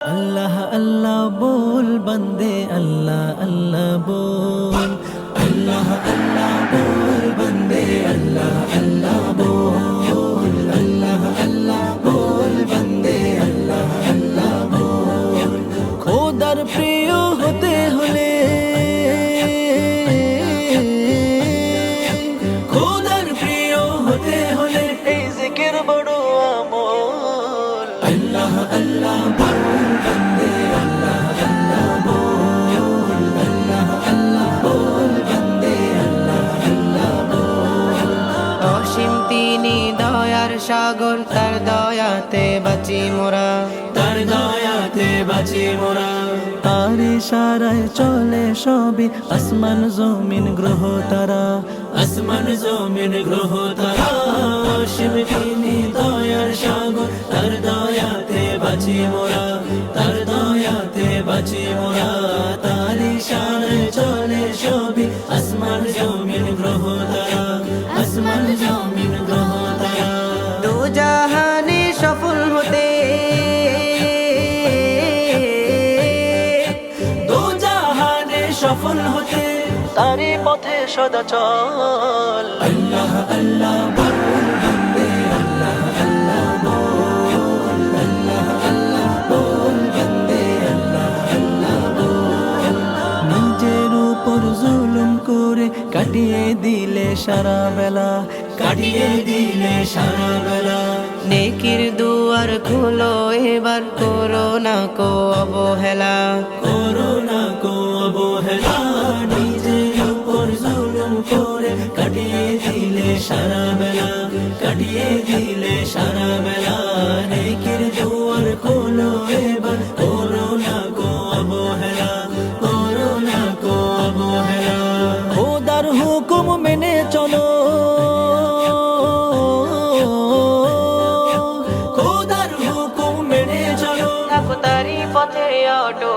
আল্লাহ আল্লাহ বল, বন্দে, আল্লাহ আল্লাহ বল। আল্লাহ আল্লাহ বল, বন্দে, আল্লাহ আল্লাহ বল। আল্লাহ আল্লাহ বল, বন্দে, আল্লাহ আল্লাহ বল। খোদার প্রিয় সাগর তার দয়াতে বাঁচি মোরা। তার দয়াতে বাঁচি মোরা। তার ইশারায় চলে সবই আসমান জমিন গ্রহ তারা। আসমান জমিন গ্রহ তারা। শিব তিনি দয়ার সাগর তার দয়াতে বাঁচি মোরা। তার দয়াতে বাঁচি মোরা। তার ইশারায় চলে সবই আসমান জমিন গ্রহ তারা। সফল হতে। তারি পথে সদা চল। আল্লাহ আল্লাহ বল বন্দে আল্লাহ আল্লাহ বল আল্লাহ আল্লাহ বল বন্দে আল্লাহ আল্লাহ বল নিজের উপর জুলুম করে কাটিয়ে দিলে সারা বেলা। কাটিয়ে দিলে সারা বেলা। নেকির দুয়ার খুলো এবার করোনা কো অবহেলা। করোনা কো অবহেলা নিজের করে কাটিয়ে দিলে সারা বেলা, কাটিয়ে দিলে সারা বেলা। নেকির দুয়ার খোলো এবার করোনা কো অবহেলা করোনা কো অবহেলা। খোদার হুকুম মেনে চলো। খোদার হুকুম মেনে চলো। তারি পথে অটো।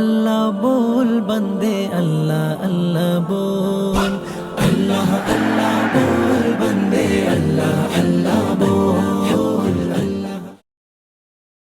আল্লাহ বল বন্দে আল্লাহ আল্লাহ বল।